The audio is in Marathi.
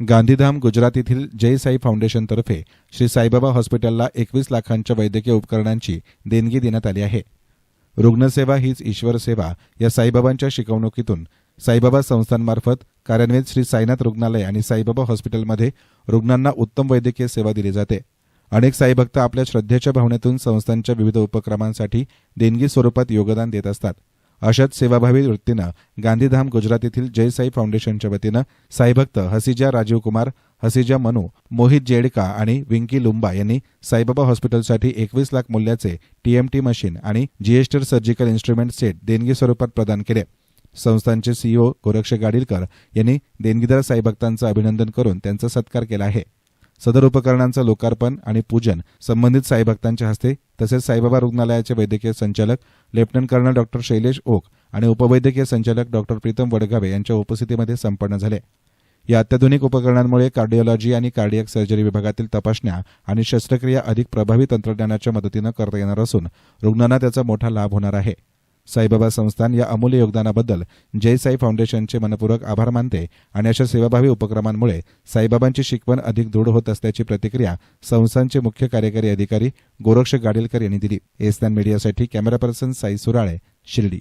गांधीधाम गुजरात येथील जय साई फाउंडेशनतर्फे श्री साईबाबा हॉस्पिटलला एकवीस लाखांच्या वैद्यकीय उपकरणांची देणगी देण्यात आली आहे. रुग्णसेवा हीच ईश्वर सेवा या साईबाबांच्या शिकवणुकीतून साईबाबा संस्थांमार्फत कार्यान्वित श्री साईनाथ रुग्णालय आणि साईबाबा हॉस्पिटलमध्ये रुग्णांना उत्तम वैद्यकीय सेवा दिली जाते. अनेक साईभक्त आपल्या श्रद्धेच्या भावनेतून संस्थांच्या विविध उपक्रमांसाठी देणगी स्वरूपात योगदान देत असतात. अशाच सेवाभावी वृत्तीनं गांधीधाम गुजरात येथील जयसाई फाउंडेशनच्या वतीनं साईभक्त हसिजा राजीव कुमार हसिजा मनू मोहित जेडका आणि विंकी लुंबा यांनी साईबाबा हॉस्पिटलसाठी एकवीस लाख मूल्याचे टीएमटी मशीन आणि जीएस्टर सर्जिकल इन्स्ट्रुमेंट सेट देणगी स्वरूपात प्रदान केले. संस्थांचे सीईओ गोरक्ष गाडीलकर यांनी देणगीदार साईभक्तांचं अभिनंदन करून त्यांचा सत्कार केला आहे. सदर उपकरणांचं लोकार्पण आणि पूजन संबंधित साईभक्तांच्या हस्ते तसेच साईबाबा रुग्णालयाचे वैद्यकीय संचालक lieutenant colonel doctor Shailesh Oak आणि उपवैद्यकीय संचालक डॉक्टर प्रीतम वडगावे यांच्या उपस्थितीमध्ये संपन्न झाले. या अत्याधुनिक उपकरणांमुळे कार्डिओलॉजी आणि कार्डियक सर्जरी विभागातील तपासण्या आणि शस्त्रक्रिया अधिक प्रभावी तंत्रज्ञानाच्या मदतीनं करता येणार असून रुग्णांना त्याचा मोठा लाभ होणार आहे. साईबाबा संस्थान या अमूल्य योगदानाबद्दल जय साई फाउंडेशनचे मनपूर्वक आभार मानते आणि अशा सेवाभावी उपक्रमांमुळे साईबाबांची शिकवण अधिक दृढ होत असल्याची प्रतिक्रिया संस्थांचे मुख्य कार्यकारी अधिकारी गोरक्ष गाडेलकर यांनी दिली. एसनान मीडियासाठी कॅमेरा पर्सन साई सुराळे शिर्डी.